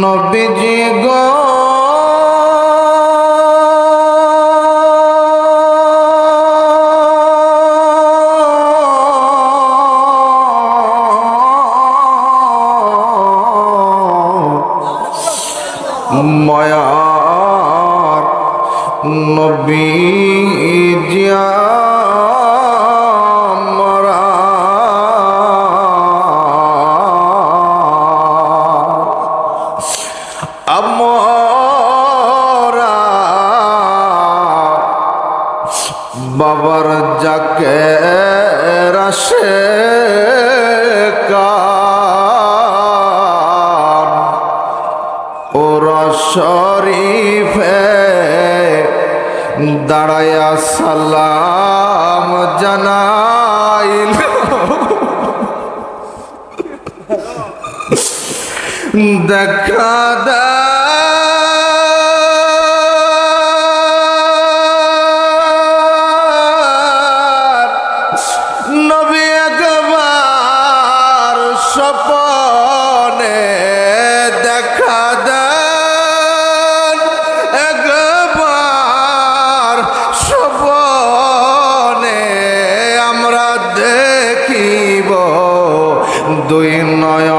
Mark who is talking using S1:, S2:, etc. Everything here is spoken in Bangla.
S1: নবীজি গো মায়ার নবী জিয়া বাবার যাকে রাশে শরীফে দাঁড়ায়া সালাম জানাইল। দেখা দে দুই নয়